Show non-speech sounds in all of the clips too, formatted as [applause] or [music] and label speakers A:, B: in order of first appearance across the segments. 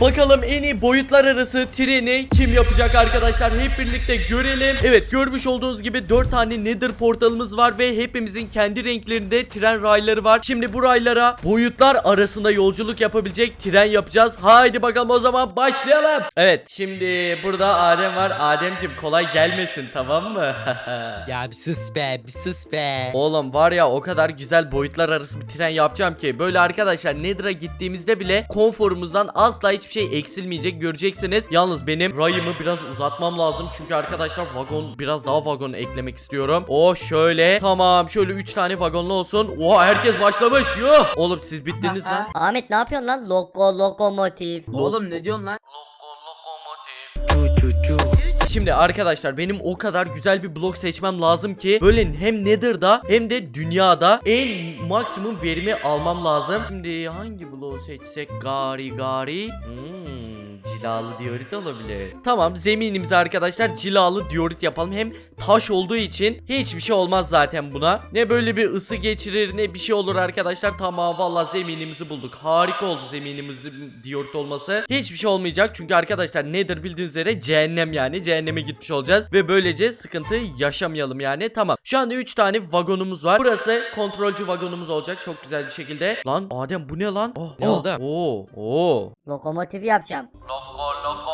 A: Bakalım en iyi boyutlar arası treni kim yapacak arkadaşlar hep birlikte görelim. Evet görmüş olduğunuz gibi 4 tane nether portalımız var ve hepimizin kendi renklerinde tren rayları var. Şimdi bu raylara boyutlar arasında yolculuk yapabilecek tren yapacağız. Haydi bakalım o zaman başlayalım. Evet şimdi burada Adem var. Ademciğim kolay gelmesin tamam mı? [laughs]
B: Ya bir sus be bir sus be.
A: Oğlum var ya o kadar güzel boyutlar arası bir tren yapacağım ki böyle arkadaşlar Nether'a gittiğimizde bile konforumuzdan asla hiçbir şey eksilmeyecek göreceksiniz. Yalnız benim rayımı biraz uzatmam lazım çünkü arkadaşlar vagon biraz daha vagon eklemek istiyorum. O şöyle tamam şöyle 3 tane vagonlu olsun. Oha herkes başlamış. Yuh. Oğlum siz bittiniz lan.
C: Ahmet ne yapıyorsun lan? Loko lokomotif.
D: Oğlum ne diyorsun lan?
A: Şimdi arkadaşlar benim o kadar güzel bir blok seçmem lazım ki böyle hem Nether'da hem de dünyada en maksimum verimi almam lazım. Şimdi hangi bloğu seçsek gari gari? Hmm, cilalı diorit olabilir. Tamam zeminimize arkadaşlar cilalı diorit yapalım. Hem taş olduğu için hiçbir şey olmaz zaten buna. Ne böyle bir ısı geçirir ne bir şey olur arkadaşlar. Tamam valla zeminimizi bulduk. Harika oldu zeminimizin diorit olması. Hiçbir şey olmayacak çünkü arkadaşlar Nether bildiğiniz üzere cehennem yani. Cehenneme gitmiş olacağız ve böylece sıkıntı yaşamayalım yani. Tamam. Şu anda 3 tane vagonumuz var. Burası kontrolcü vagonumuz olacak çok güzel bir şekilde. Lan Adem bu ne lan? Oh, ne
B: Oh.
A: oldu? Oo, oo.
C: Lokomotif yapacağım.
A: Loko lokomotif.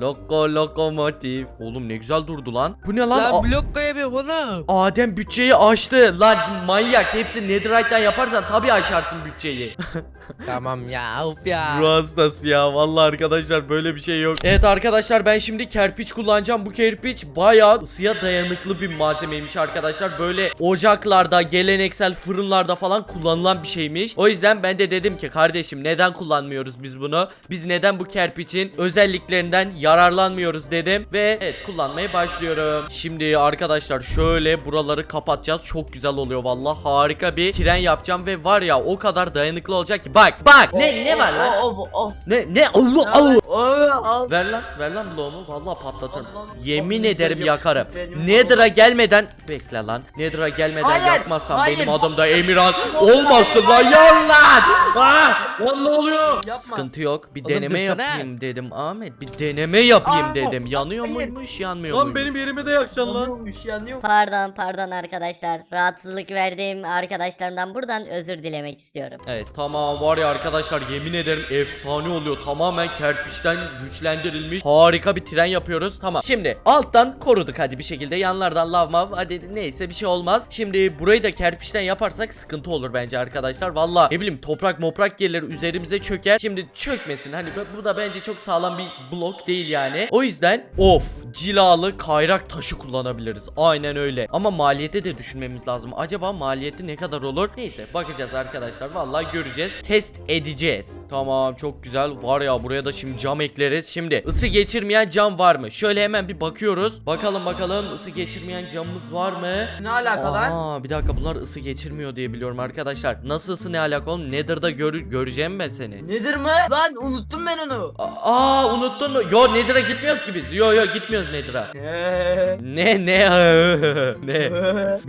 A: Loko lokomotif. Oğlum ne güzel durdu lan. Bu ne lan?
B: Lan blok koyamıyorum oğlum.
A: Adem bütçeyi aştı. Lan manyak. Hepsini Netherite'den yaparsan tabii aşarsın bütçeyi. [laughs]
B: tamam ya of ya.
A: Ruh hastası ya. Vallahi arkadaşlar böyle bir şey yok. Evet arkadaşlar ben şimdi kerpiç kullanacağım. Bu kerpiç bayağı ısıya dayanıklı bir malzemeymiş arkadaşlar. Böyle ocaklarda, geleneksel fırınlarda falan kullanılan bir şeymiş. O yüzden ben de dedim ki kardeşim neden kullanmıyoruz biz bunu? Biz neden bu kerpiçin özelliklerinden yararlanmıyoruz dedim. Ve evet kullanmaya başlıyorum. Şimdi arkadaşlar şöyle buraları kapatacağız. Çok güzel oluyor vallahi. Harika bir tren yapacağım ve var ya o kadar dayanıklı olacak ki. Bak bak ne ne var lan?
D: Oh, oh, oh.
A: Ne ne Allah Allah.
D: Oh, al.
A: Ver lan ver lan bloğumu vallahi patlatırım.
D: Al lan.
A: Yemin
D: Al,
A: ederim yakarım. Nether'a gelmeden bekle lan. Nether'a gelmeden
D: Hayır,
A: yapmazsam
D: hayır.
A: benim adım da Emirhan [laughs] olmasın lan yan lan. Ah!
D: Lan ne oluyor? Yapma.
A: Sıkıntı yok. Bir
B: Oğlum
A: deneme yapayım dedim Ahmet. Bir deneme yapayım
D: Aa,
A: dedim. Yanıyor
D: hayır.
A: muymuş, yanmıyor
E: Lan
A: muymuş?
E: benim yerime de yakacaksın lan.
D: Yanıyormuş yanıyor.
C: Pardon pardon arkadaşlar. Rahatsızlık verdiğim arkadaşlarımdan buradan özür dilemek istiyorum.
A: Evet tamam var ya arkadaşlar yemin ederim efsane oluyor. Tamamen kerpiçten güçlendirilmiş. Harika bir tren yapıyoruz. Tamam. Şimdi alttan koruduk hadi bir şekilde. Yanlardan lav mav. Hadi neyse bir şey olmaz. Şimdi burayı da kerpiçten yaparsak sıkıntı olur bence arkadaşlar. Valla ne bileyim toprak moprak gelir üzerimize çöker. Şimdi çökmesin. Hani bu- bu da bence çok sağlam bir blok değil yani. O yüzden of cilalı kayrak taşı kullanabiliriz. Aynen öyle. Ama maliyete de düşünmemiz lazım. Acaba maliyeti ne kadar olur? Neyse bakacağız arkadaşlar. Vallahi göreceğiz. Test edeceğiz. Tamam çok güzel. Var ya buraya da şimdi cam ekleriz. Şimdi ısı geçirmeyen cam var mı? Şöyle hemen bir bakıyoruz. Bakalım bakalım ısı geçirmeyen camımız var mı?
D: Ne alaka lan?
A: Aa bir dakika bunlar ısı geçirmiyor diye biliyorum arkadaşlar. Nasıl ısı ne alaka oğlum? Nether'da gör göreceğim ben seni.
D: Nedir mi? Lan unuttum ben onu.
A: Aa unuttun mu? Yo Nether'a gitmiyoruz ki biz. Yo yo gitmiyoruz Nether'a.
D: Eee.
A: Ne ne [laughs] ne?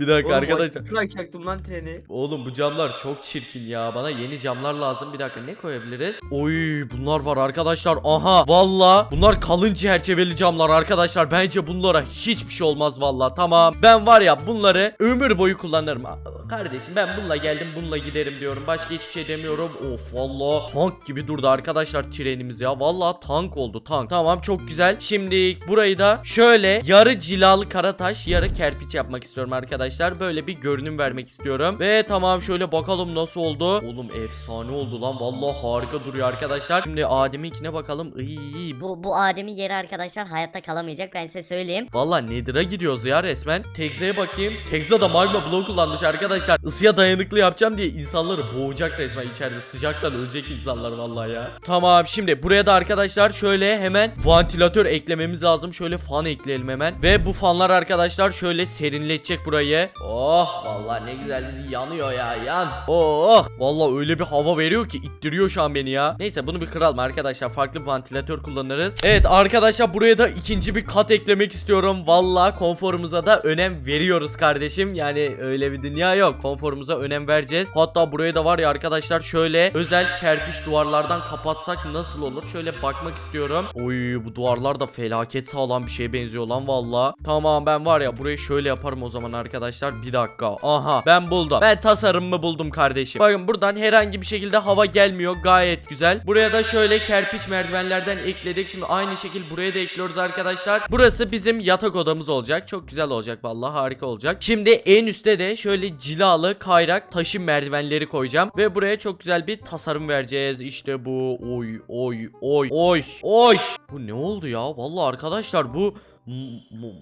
A: Bir dakika
D: Oğlum,
A: arkadaşlar.
D: Bırakacaktım lan treni.
A: Oğlum bu camlar çok çirkin ya. Bana yeni camlar lazım. Bir dakika ne koyabiliriz? Oy bunlar var arkadaşlar. Aha valla bunlar kalın çerçeveli camlar arkadaşlar. Bence bunlara hiçbir şey olmaz valla. Tamam. Ben var ya bunları ömür boyu kullanırım. Kardeşim ben bununla geldim bununla giderim diyorum. Başka hiçbir şey demiyorum. Of valla tank gibi durdu arkadaşlar trenimiz ya. Valla tank oldu tank. Tamam çok güzel. Şimdi burayı da şöyle yarı cilalı karataş yarı kerpiç yapmak istiyorum arkadaşlar. Böyle bir görünüm vermek istiyorum. Ve tamam şöyle bakalım nasıl oldu. Oğlum efsane oldu lan. Valla harika duruyor arkadaşlar. Şimdi Adem'inkine bakalım. Iy, bu
C: Bu, Adem'in yeri arkadaşlar hayatta kalamayacak ben size söyleyeyim.
A: Valla Nether'a gidiyoruz ya resmen. Tegza'ya bakayım. Tegza da magma blok kullanmış arkadaşlar. Isıya dayanıklı yapacağım diye insanları boğacak resmen içeride. Sıcaktan ölecek insanlar vallahi ya. Tamam şimdi buraya da arkadaşlar şöyle hemen vantilatör eklememiz lazım. Şöyle fan ekleyelim hemen. Ve bu fanlar arkadaşlar şöyle serinletecek burayı. Oh vallahi ne güzel yanıyor ya yan. Oh vallahi öyle bir hava veriyor ki ittiriyor şu an beni ya. Neyse bunu bir kıralım arkadaşlar. Farklı bir vantilatör kullanırız. Evet arkadaşlar buraya da ikinci bir kat eklemek istiyorum. Vallahi konforumuza da önem veriyoruz kardeşim. Yani öyle bir dünya yok. Konforumuza önem vereceğiz. Hatta buraya da var ya arkadaşlar şöyle özel kerpiç duvarlardan kapatsak nasıl olur? Şöyle bakmak istiyorum. Oy bu duvarlar da felaket sağlam bir şeye benziyor lan valla. Tamam ben var ya burayı şöyle yaparım o zaman arkadaşlar. Bir dakika. Aha ben buldum. Ben tasarımımı buldum kardeşim. Bakın buradan herhangi bir şekilde hava gelmiyor. Gayet güzel. Buraya da şöyle kerpiç merdivenlerden ekledik. Şimdi aynı şekil buraya da ekliyoruz arkadaşlar. Burası bizim yatak odamız olacak. Çok güzel olacak vallahi harika olacak. Şimdi en üstte de şöyle cilalı kayrak taşım merdivenleri koyacağım. Ve buraya çok güzel bir tasarım vereceğiz. İşte bu. Oy oy oy oy oy. Bu ne oldu ya? Vallahi arkadaşlar bu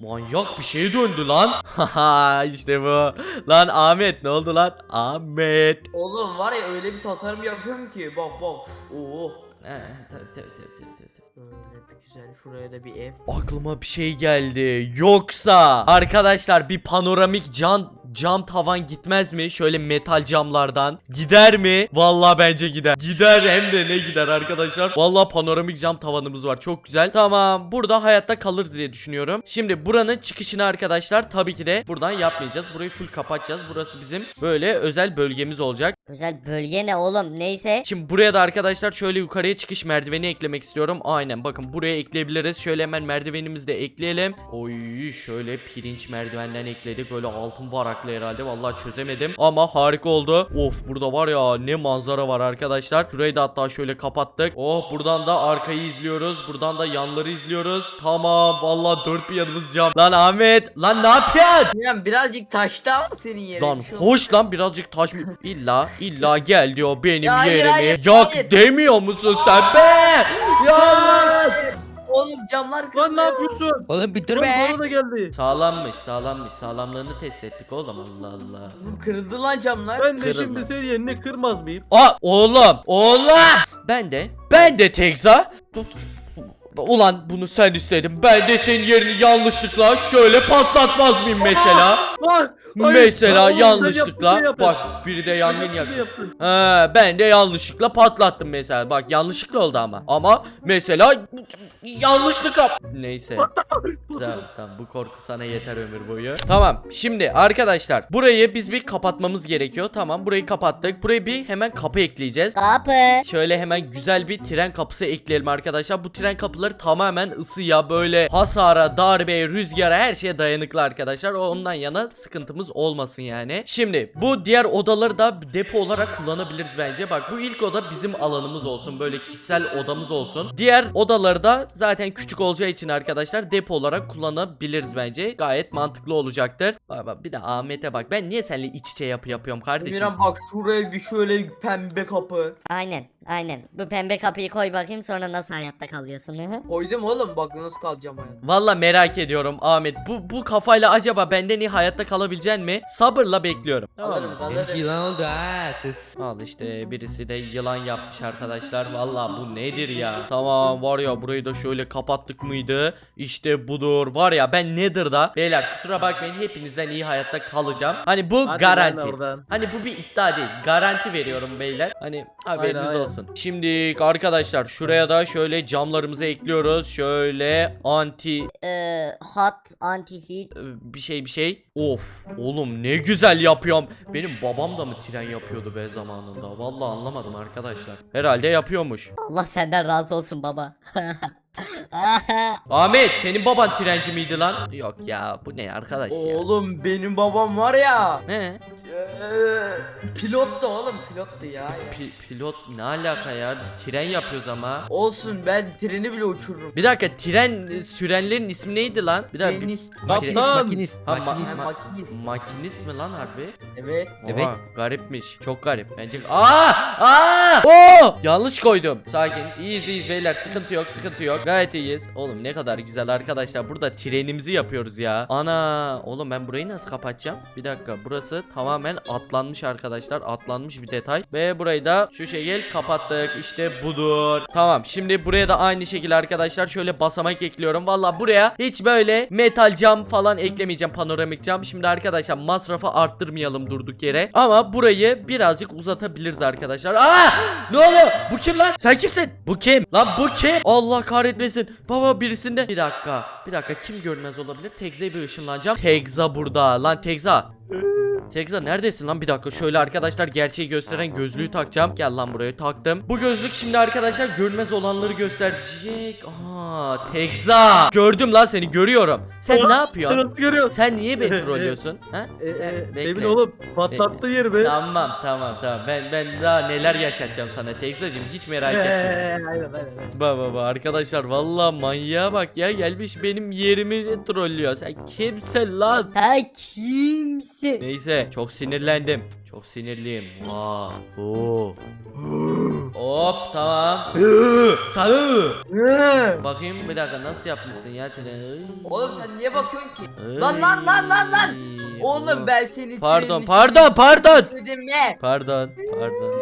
A: manyak bir şey döndü lan. Haha [laughs] işte bu. Lan Ahmet ne oldu lan? Ahmet.
D: Oğlum var ya öyle bir tasarım yapıyorum ki bak bak. Oo.
A: He, tabii, tabii, tabii, tabii, tabii.
D: Bir güzel şuraya da bir ev.
A: Aklıma bir şey geldi. Yoksa arkadaşlar bir panoramik cam cam tavan gitmez mi? Şöyle metal camlardan. Gider mi? Vallahi bence gider. Gider hem de ne gider arkadaşlar. Vallahi panoramik cam tavanımız var. Çok güzel. Tamam. Burada hayatta kalırız diye düşünüyorum. Şimdi buranın çıkışını arkadaşlar tabii ki de buradan yapmayacağız. Burayı full kapatacağız. Burası bizim böyle özel bölgemiz olacak.
C: Özel bölge ne oğlum neyse.
A: Şimdi buraya da arkadaşlar şöyle yukarıya çıkış merdiveni eklemek istiyorum. Aynen bakın buraya ekleyebiliriz. Şöyle hemen merdivenimizi de ekleyelim. Oy şöyle pirinç merdivenden ekledik. Böyle altın varaklı herhalde. Vallahi çözemedim. Ama harika oldu. Of burada var ya ne manzara var arkadaşlar. Şurayı da hatta şöyle kapattık. Oh buradan da arkayı izliyoruz. Buradan da yanları izliyoruz. Tamam vallahi dört bir yanımız cam. Lan Ahmet lan ne yapıyorsun?
D: Miran birazcık taştı ama senin yerin.
A: Lan
D: Şu-
A: hoş lan birazcık taş mı? [laughs] İlla illa gel diyor benim
D: Ya hayır,
A: yerimi.
D: hayır,
A: Yak
D: hayır.
A: demiyor musun sen be? Ya.
D: Oğlum camlar
E: Lan
D: kırılıyor.
E: ne yapıyorsun?
B: Oğlum bir dur
E: Lan
B: be.
E: bana da geldi.
A: Sağlammış sağlammış sağlamlığını test ettik oğlum Allah Allah.
D: Oğlum Kırıldı lan camlar.
E: Ben de
A: Kırılma.
E: şimdi senin yerine kırmaz mıyım?
A: Aa oğlum oğlum. Ben de ben de Tekza. Tut. Ulan bunu sen istedin. Ben de senin yerini yanlışlıkla şöyle patlatmaz mıyım mesela?
E: Bak. hayır.
A: mesela
E: sen
A: yanlışlıkla
E: sen
A: bak
E: yaptın.
A: biri de yangın yaktı. Ha, ben de yanlışlıkla patlattım mesela. Bak yanlışlıkla oldu ama. Ama mesela yanlışlıkla. Neyse. tamam tamam bu korku sana yeter ömür boyu. Tamam şimdi arkadaşlar burayı biz bir kapatmamız gerekiyor. Tamam burayı kapattık. Buraya bir hemen kapı ekleyeceğiz.
C: Kapı.
A: Şöyle hemen güzel bir tren kapısı ekleyelim arkadaşlar. Bu tren kapıları tamamen ısıya böyle hasara, darbeye, rüzgara her şeye dayanıklı arkadaşlar. O Ondan yana sıkıntımız olmasın yani. Şimdi bu diğer odaları da depo olarak kullanabiliriz bence. Bak bu ilk oda bizim alanımız olsun. Böyle kişisel odamız olsun. Diğer odaları da zaten küçük olacağı için arkadaşlar depo olarak kullanabiliriz bence. Gayet mantıklı olacaktır. Bak bak bir de Ahmet'e bak. Ben niye seninle iç içe yapı yapıyorum kardeşim?
D: Miran bak şuraya bir şöyle pembe kapı.
C: Aynen aynen. Bu pembe kapıyı koy bakayım sonra nasıl hayatta kalıyorsun. hı hı.
D: Koydum oğlum bak nasıl kalacağım hayatta.
A: Valla merak ediyorum Ahmet. Bu bu kafayla acaba benden iyi hayatta kalabilecek mi? Sabırla bekliyorum. Tamam
D: Alırım alırım.
B: Yılan oldu ha. Tıs.
A: Al işte birisi de yılan yapmış arkadaşlar. Valla bu nedir ya? Tamam var ya burayı da şöyle kapattık mıydı? İşte budur. Var ya ben Nether'da beyler kusura bakmayın hepinizden iyi hayatta kalacağım. Hani bu
E: Hadi
A: garanti.
E: oradan.
A: Hani bu bir iddia değil. Garanti veriyorum beyler. Hani haberiniz
E: Aynen, aynen.
A: Olsun. Şimdi arkadaşlar şuraya da şöyle camlarımızı ekliyoruz. Şöyle anti
C: Ee, hot anti heat.
A: Ee, bir şey bir şey. Of oğlum ne güzel yapıyorum. Benim babam da mı tren yapıyordu be zamanında? Vallahi anlamadım arkadaşlar. Herhalde yapıyormuş.
C: Allah senden razı olsun baba. [laughs] [laughs]
A: Ahmet senin baban trenci miydi lan? Yok ya bu ne arkadaş ya?
D: Oğlum benim babam var ya.
A: Ne?
D: Eee, pilottu oğlum pilottu ya.
A: Pi- pilot ne alaka ya? Biz tren yapıyoruz ama.
D: Olsun ben treni bile uçururum.
A: Bir dakika tren e, sürenlerin ismi neydi lan? Bir dakika. bir-
D: Trenist.
B: Makinist
A: Kaptan.
B: makinist.
A: Ha, ma-
B: makinist.
D: Ha, makinist.
A: Makinist mi lan harbi?
D: Evet.
B: Evet.
A: Oha, garipmiş. Çok garip. Bence Aa! Aa! Oo! Yanlış koydum. Sakin. İyiyiz iyiyiz beyler. Sıkıntı yok, sıkıntı yok. Gayet iyiyiz. Oğlum ne kadar güzel arkadaşlar. Burada trenimizi yapıyoruz ya. Ana oğlum ben burayı nasıl kapatacağım? Bir dakika burası tamamen atlanmış arkadaşlar. Atlanmış bir detay. Ve burayı da şu şekil kapattık. İşte budur. Tamam şimdi buraya da aynı şekilde arkadaşlar şöyle basamak ekliyorum. Valla buraya hiç böyle metal cam falan eklemeyeceğim. Panoramik cam. Şimdi arkadaşlar masrafı arttırmayalım durduk yere. Ama burayı birazcık uzatabiliriz arkadaşlar. Aa! Ne oluyor? Bu kim lan? Sen kimsin? Bu kim? Lan bu kim? Allah kahretmesin. Baba birisinde. Bir dakika. Bir dakika kim görmez olabilir? Tegza'ya bir ışınlanacağım. Tegza burada. Lan Tegza. Tekza neredesin lan bir dakika şöyle arkadaşlar gerçeği gösteren gözlüğü takacağım Gel lan buraya taktım Bu gözlük şimdi arkadaşlar görmez olanları gösterecek Aa Tekza Gördüm lan seni görüyorum Sen ne
E: Sen
A: yapıyorsun?
E: nasıl görüyorsun?
A: Sen niye beni [laughs] trollüyorsun? Ha?
E: E,
A: Sen
E: e,
A: bekle.
E: Emin oğlum patlattı yerimi.
A: Tamam tamam tamam ben ben daha neler yaşatacağım sana Tekzacığım hiç merak etme [laughs]
E: Aynen aynen.
A: Baba baba arkadaşlar valla manyağa bak ya gelmiş benim yerimi trollüyor Sen kimsin lan?
C: Ha kimsin?
A: Neyse çok sinirlendim. Çok sinirliyim. Vaa. Oo. Hop tamam. Sana. Bakayım bir dakika nasıl yapmışsın ya treni?
D: Oğlum sen niye bakıyorsun ki? Lan lan lan lan lan. Oğlum ben seni
A: Pardon
D: trenin
A: pardon pardon.
D: içine Yedim ne?
A: Pardon pardon.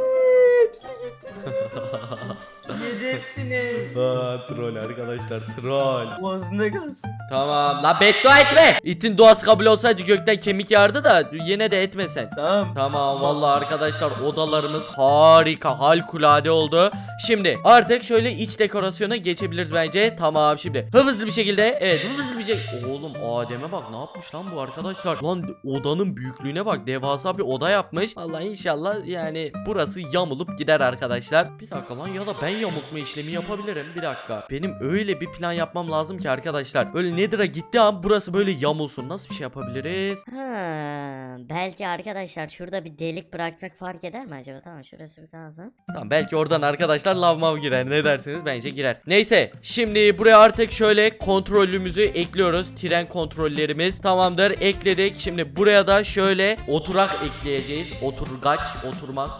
D: Hepsi gitti. [laughs] Yedi hepsini. [laughs]
A: Aa, troll arkadaşlar troll.
D: Boğazında kalsın.
A: Tamam la beddua etme. İtin duası kabul olsaydı gökten kemik yağardı da yine de etmesen.
D: Tamam.
A: Tamam vallahi arkadaşlar odalarımız harika harikulade oldu. Şimdi artık şöyle iç dekorasyona geçebiliriz bence. Tamam şimdi hızlı bir şekilde evet hızlı bir şey. Oğlum Adem'e bak ne yapmış lan bu arkadaşlar. Lan odanın büyüklüğüne bak devasa bir oda yapmış. Vallahi inşallah yani burası yamulup gider arkadaşlar. Bir dakika lan ya da ben yamultma işlemi yapabilirim. Bir dakika. Benim öyle bir plan yapmam lazım ki arkadaşlar. Böyle Nether'a gitti an burası böyle yamulsun. Nasıl bir şey yapabiliriz?
C: Ha, belki arkadaşlar şurada bir delik bıraksak fark eder mi acaba? Tamam şurası bir kalsın.
A: Tamam belki oradan arkadaşlar lav mav girer ne dersiniz bence girer. Neyse şimdi buraya artık şöyle kontrolümüzü ekliyoruz. Tren kontrollerimiz tamamdır ekledik. Şimdi buraya da şöyle oturak ekleyeceğiz. Oturgaç oturmak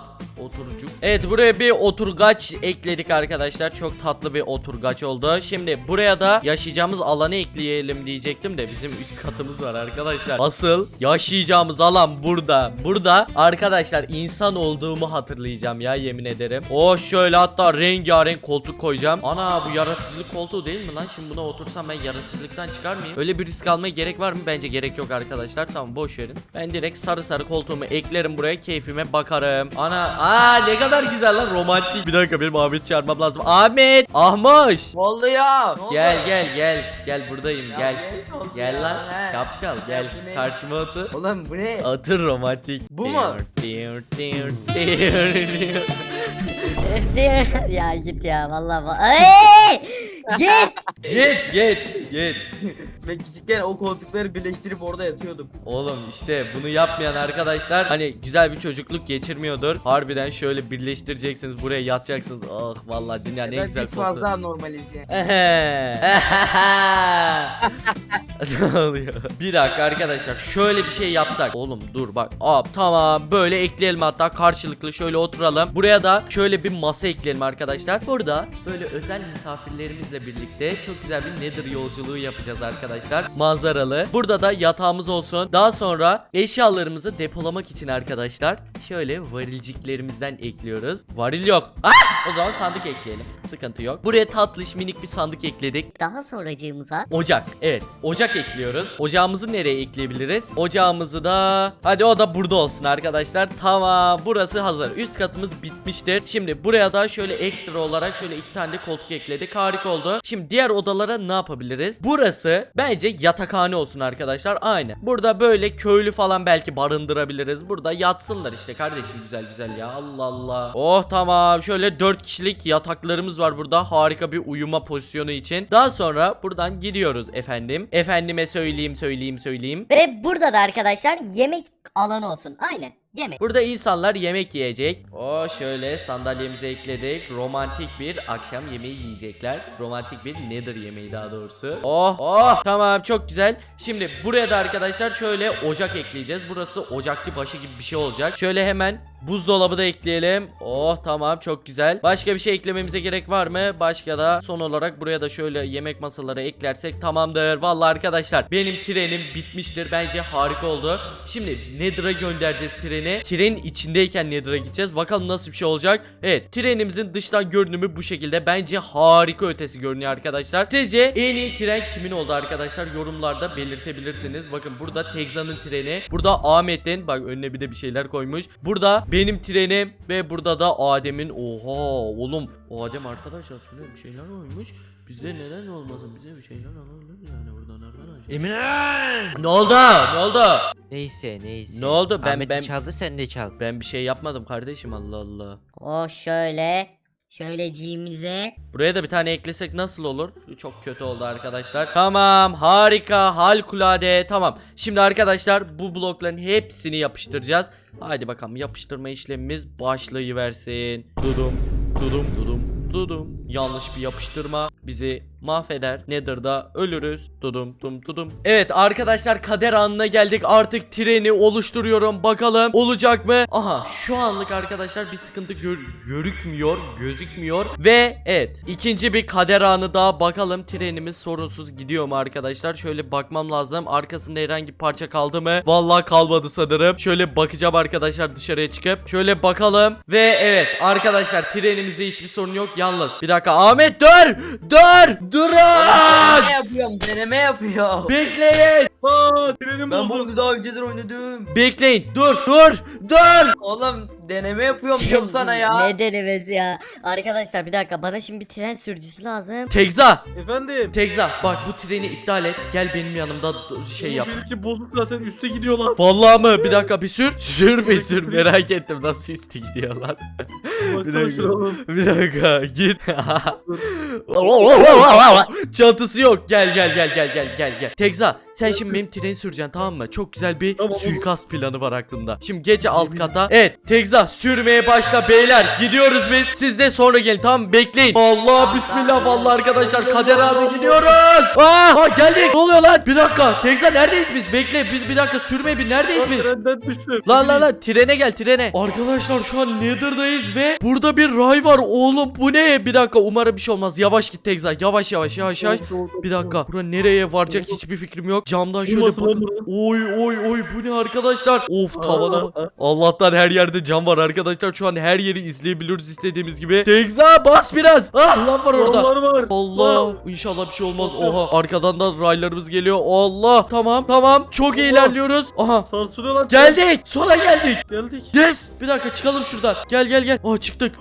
A: oturucuk. Evet buraya bir oturgaç ekledik arkadaşlar. Çok tatlı bir oturgaç oldu. Şimdi buraya da yaşayacağımız alanı ekleyelim diyecektim de bizim üst katımız var arkadaşlar. Asıl yaşayacağımız alan burada. Burada arkadaşlar insan olduğumu hatırlayacağım ya yemin ederim. O şöyle hatta rengarenk koltuk koyacağım. Ana bu yaratıcılık koltuğu değil mi lan? Şimdi buna otursam ben yaratıcılıktan çıkar mıyım? Öyle bir risk almaya gerek var mı? Bence gerek yok arkadaşlar. Tamam boş verin. Ben direkt sarı sarı koltuğumu eklerim buraya. Keyfime bakarım. Ana aa ne kadar güzel lan romantik. Bir dakika benim Ahmet çağırmam lazım. Ahmet! Ahmoş!
D: Vallahi ya. Ne oldu?
A: Gel gel gel. Gel buradayım
D: Ya
A: gel. Gel
D: ya?
A: lan.
D: He.
A: Şapşal gel. Karşıma otur.
D: Oğlum bu ne?
A: Atır romantik.
D: Bu mu? [laughs]
C: ya git ya vallahi. va- Ay! [laughs] Git!
A: Git git git.
D: Ben küçükken o koltukları birleştirip orada yatıyordum.
A: Oğlum işte bunu yapmayan arkadaşlar hani güzel bir çocukluk geçirmiyordur. Harbiden şöyle birleştireceksiniz buraya yatacaksınız. Oh vallahi dünyanın en
D: ben
A: güzel
D: biz
A: koltuğu.
D: fazla normaliz yani. [laughs]
A: ne oluyor? Bir dakika arkadaşlar şöyle bir şey yapsak. Oğlum dur bak. Aa, tamam böyle ekleyelim hatta karşılıklı şöyle oturalım. Buraya da şöyle bir masa ekleyelim arkadaşlar. Burada böyle özel misafirlerimizle birlikte çok güzel bir nether yolculuğu yapacağız arkadaşlar. Manzaralı. Burada da yatağımız olsun. Daha sonra eşyalarımızı depolamak için arkadaşlar şöyle varilciklerimizden ekliyoruz. Varil yok. Ah! O zaman sandık ekleyelim. Sıkıntı yok. Buraya tatlış minik bir sandık ekledik.
C: Daha sonracığımıza
A: Ocak. Evet. Ocak ekliyoruz. Ocağımızı nereye ekleyebiliriz? Ocağımızı da hadi o da burada olsun arkadaşlar. Tamam. Burası hazır. Üst katımız bitmiştir. Şimdi buraya da şöyle ekstra olarak şöyle iki tane de koltuk ekledik. Harika oldu. Şimdi diğer odalara ne yapabiliriz? Burası bence yatakhane olsun arkadaşlar. Aynen. Burada böyle köylü falan belki barındırabiliriz. Burada yatsınlar işte kardeşim güzel güzel ya. Allah Allah. Oh tamam. Şöyle 4 kişilik yataklarımız var burada. Harika bir uyuma pozisyonu için. Daha sonra buradan gidiyoruz efendim. Efendime söyleyeyim söyleyeyim söyleyeyim.
C: ve burada da arkadaşlar yemek alanı olsun. Aynen. Yemek.
A: Burada insanlar yemek yiyecek. O şöyle sandalyemize ekledik. Romantik bir akşam yemeği yiyecekler. Romantik bir nether yemeği daha doğrusu. Oh oh tamam çok güzel. Şimdi buraya da arkadaşlar şöyle ocak ekleyeceğiz. Burası ocakçı başı gibi bir şey olacak. Şöyle hemen Buzdolabı da ekleyelim. Oh tamam çok güzel. Başka bir şey eklememize gerek var mı? Başka da son olarak buraya da şöyle yemek masaları eklersek tamamdır. Vallahi arkadaşlar benim trenim bitmiştir. Bence harika oldu. Şimdi Nether'a göndereceğiz treni. Trenin içindeyken Nether'a gideceğiz. Bakalım nasıl bir şey olacak. Evet trenimizin dıştan görünümü bu şekilde. Bence harika ötesi görünüyor arkadaşlar. Sizce en iyi tren kimin oldu arkadaşlar? Yorumlarda belirtebilirsiniz. Bakın burada Tegza'nın treni. Burada Ahmet'in bak önüne bir de bir şeyler koymuş. Burada benim trenim ve burada da Adem'in. Oha oğlum. Adem arkadaşlar şöyle bir şeyler koymuş. Bizde neden olmasın? Bize bir şeyler alalım yani buradan arkadaşlar.
B: Emirhan!
A: Ne oldu? Ne oldu?
B: Neyse neyse.
A: Ne oldu? Ben-
B: Ahmet
A: ben-
B: çaldı sen de çal.
A: Ben bir şey yapmadım kardeşim Allah Allah.
C: O şöyle. Şöyle cimize.
A: Buraya da bir tane eklesek nasıl olur? Çok kötü oldu arkadaşlar. Tamam harika harikulade tamam. Şimdi arkadaşlar bu blokların hepsini yapıştıracağız. Haydi bakalım yapıştırma işlemimiz başlayıversin. Dudum dudum dudum dudum. Yanlış bir yapıştırma bizi mahveder. Nether'da ölürüz. Dudum dum dudum. Evet arkadaşlar kader anına geldik. Artık treni oluşturuyorum. Bakalım olacak mı? Aha şu anlık arkadaşlar bir sıkıntı gör- görükmüyor, gözükmüyor. Ve evet ikinci bir kader anı daha bakalım trenimiz sorunsuz gidiyor mu arkadaşlar? Şöyle bakmam lazım. Arkasında herhangi bir parça kaldı mı? Vallahi kalmadı sanırım. Şöyle bakacağım arkadaşlar dışarıya çıkıp. Şöyle bakalım. Ve evet arkadaşlar trenimizde hiçbir sorun yok. Yalnız bir dakika Ahmet dur! Dur! Durun!
D: Deneme yapıyorum deneme yapıyor.
A: Bekleyin!
E: Aa trenim
D: Ben
E: bozuldu.
D: bunu daha önceden oynadım.
A: Bekleyin! Dur! Dur! Dur!
D: Oğlum deneme yapıyorum diyorum sana ya.
C: Ne denemesi ya. Arkadaşlar bir dakika bana şimdi bir tren sürücüsü lazım.
A: Tegza!
E: Efendim.
A: Tegza bak bu treni iptal et. Gel benim yanımda d- şey yap.
E: Benimki bozuk zaten üste gidiyor lan.
A: Vallahi mı? Bir dakika bir sür. Sür bir sür. Merak ettim nasıl üstü gidiyor lan.
E: Baksana
A: dakika.
E: şuna oğlum.
A: Bir dakika git. [laughs] Çantası yok. Gel gel gel gel gel gel gel. Tegza sen şimdi benim treni süreceksin tamam mı? Çok güzel bir
E: Tamam, olur.
A: suikast planı var aklımda. Şimdi gece alt kata. Evet Tegza sürmeye başla beyler. Gidiyoruz biz. Siz de sonra gelin tamam mı? Bekleyin. Allah bismillah vallahi arkadaşlar kader abi gidiyoruz. Aa, aa geldik. Ne oluyor lan? Bir dakika. Tegza neredeyiz biz? Bekle bir, bir dakika sürme bir neredeyiz biz?
E: trenden düştüm.
A: Lan lan lan trene gel trene. Arkadaşlar şu an Nether'dayız ve burada bir ray var oğlum bu ne? Bir dakika umarım bir şey olmaz. Yavaş git Tegza yavaş yavaş yavaş yavaş. Bir dakika bura nereye varacak hiçbir fikrim yok. Camdan şöyle
E: Olmasın lan
A: bakın. Oy oy oy bu ne arkadaşlar? Of tavana bak. Allah'tan her yerde cam var arkadaşlar. Şu an her yeri izleyebiliyoruz istediğimiz gibi. Tegza bas biraz. Ah lan var orada.
E: Onlar var.
A: Allah inşallah bir şey olmaz. Oha arkadan da raylarımız geliyor. Allah tamam tamam çok iyi
E: Allah.
A: ilerliyoruz. Aha
E: Sarsılıyorlar.
A: geldik. Sonra geldik.
E: Geldik.
A: Yes! Bir dakika çıkalım şuradan. Gel gel gel. Aa çıktık.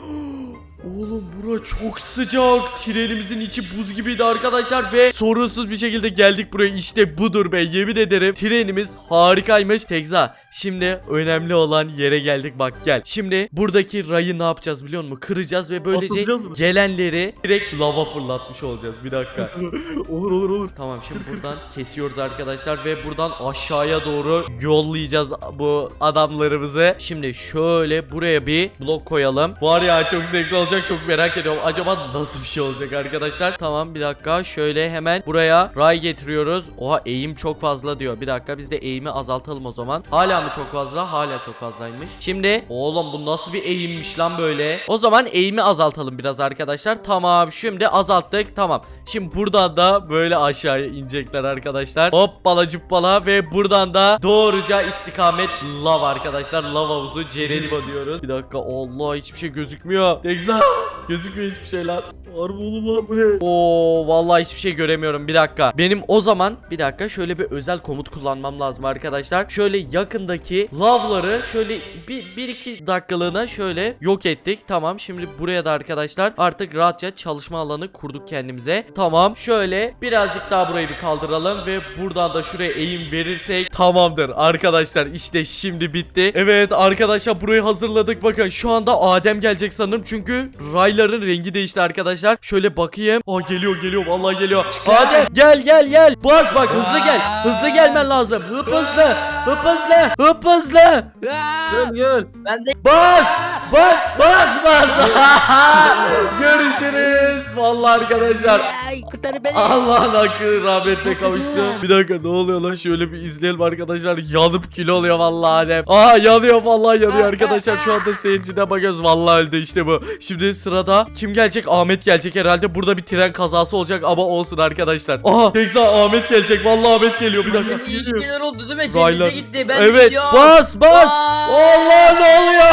A: Oğlum bura çok sıcak. Trenimizin içi buz gibiydi arkadaşlar ve sorunsuz bir şekilde geldik buraya. İşte budur be yemin ederim. Trenimiz harikaymış. Tekza şimdi önemli olan yere geldik bak gel. Şimdi buradaki rayı ne yapacağız biliyor musun? Kıracağız ve böylece gelenleri direkt lava fırlatmış olacağız. Bir dakika. [laughs]
E: olur olur olur.
A: Tamam şimdi buradan kesiyoruz arkadaşlar ve buradan aşağıya doğru yollayacağız bu adamlarımızı. Şimdi şöyle buraya bir blok koyalım. Var ya çok zevkli olacak çok merak ediyorum. Acaba nasıl bir şey olacak arkadaşlar? Tamam bir dakika şöyle hemen buraya ray getiriyoruz. Oha eğim çok fazla diyor. Bir dakika biz de eğimi azaltalım o zaman. Hala mı çok fazla? Hala çok fazlaymış. Şimdi oğlum bu nasıl bir eğimmiş lan böyle? O zaman eğimi azaltalım biraz arkadaşlar. Tamam şimdi azalttık. Tamam. Şimdi buradan da böyle aşağıya inecekler arkadaşlar. Hoppala cuppala ve buradan da doğruca istikamet lav arkadaşlar. Lav havuzu Cerenimo diyoruz. Bir dakika Allah hiçbir şey gözükmüyor. Tekza gözükmüyor hiçbir şey lan.
E: Harbi oğlum lan bu ne?
A: Oo vallahi hiçbir şey göremiyorum. Bir dakika. Benim o zaman bir dakika şöyle bir özel komut kullanmam lazım arkadaşlar. Şöyle yakındaki lavları şöyle bir, bir iki dakikalığına şöyle yok ettik. Tamam şimdi buraya da arkadaşlar artık rahatça çalışma alanı kurduk kendimize. Tamam şöyle birazcık daha burayı bir kaldıralım ve buradan da şuraya eğim verirsek tamamdır arkadaşlar işte şimdi bitti. Evet arkadaşlar burayı hazırladık bakın şu anda Adem gelecek sanırım çünkü rayların rengi değişti arkadaşlar. Şöyle bakayım. Aa geliyor geliyor vallahi geliyor. Adem gel gel gel. Bas bak hızlı gel. Hızlı gelmen lazım. Hıp hızlı. Hıp hızlı. Hıp hızlı.
E: Gel gel.
D: Ben de
A: Bas! Bas! Bas! Bas! [laughs] Görüşürüz. Vallahi arkadaşlar.
B: Ay kurtarın beni.
A: Allah'ın hakkı rahmetle kavuştu. Bir dakika ne oluyor lan şöyle bir izleyelim arkadaşlar. Yanıp kül oluyor vallahi Adem. Aa yanıyor vallahi yanıyor arkadaşlar. Şu anda seyircide bakıyoruz. Vallahi öldü işte bu. Şimdi sırada kim gelecek? Ahmet gelecek herhalde. Burada bir tren kazası olacak ama olsun arkadaşlar. Aha Tekza Ahmet gelecek. Vallahi Ahmet geliyor bir dakika.
D: iyi şeyler oldu değil mi?
A: Raylar.
D: Cennete gitti. Ben
A: Evet
D: gidiyorum.
A: bas bas.
D: Aa!
A: Allah ne oluyor?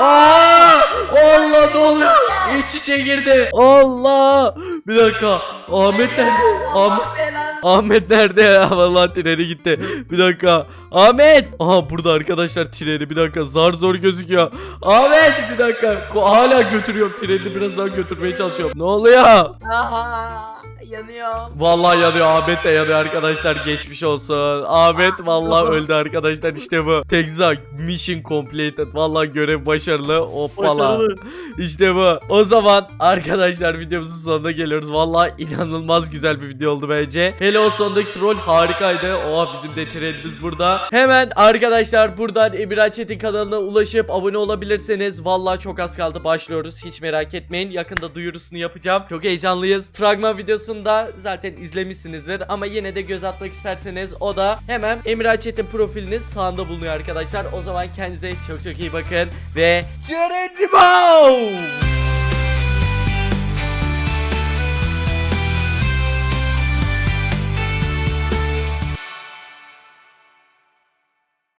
A: Aa! Allah ne oluyor? İç içe girdi. Allah. Bir dakika. Ahmet nerede? Ahmet,
D: Belan.
A: Ahmet nerede [laughs] ya? Vallahi treni gitti. Bir dakika. Ahmet. Aha burada arkadaşlar treni. Bir dakika. Zar zor gözüküyor. Ahmet bir dakika. Hala götürüyorum treni. Biraz daha götürmeye çalışıyorum. Ne oluyor?
D: Aha, yanıyor.
A: Vallahi yanıyor Ahmet de yanıyor arkadaşlar geçmiş olsun. Ahmet vallahi öldü arkadaşlar işte bu. Tekza mission completed. Vallahi görev başarılı. Hoppala.
E: Başarılı.
A: İşte bu. O zaman arkadaşlar videomuzun sonuna geliyoruz. Vallahi inanılmaz güzel bir video oldu bence. Hele o sondaki troll harikaydı. Oha bizim de trenimiz burada. Hemen arkadaşlar buradan Emirhan Çetin kanalına ulaşıp abone olabilirseniz vallahi çok az kaldı başlıyoruz. Hiç merak etmeyin. Yakında duyurusunu yapacağım. Çok heyecanlıyız. Fragman videosunda zaten izlemişsinizdir ama yine de göz atmak isterseniz o da hemen Emirhan Çetin profilinin sağında bulunuyor arkadaşlar. O zaman kendinize çok çok iyi bakın ve Geronimo!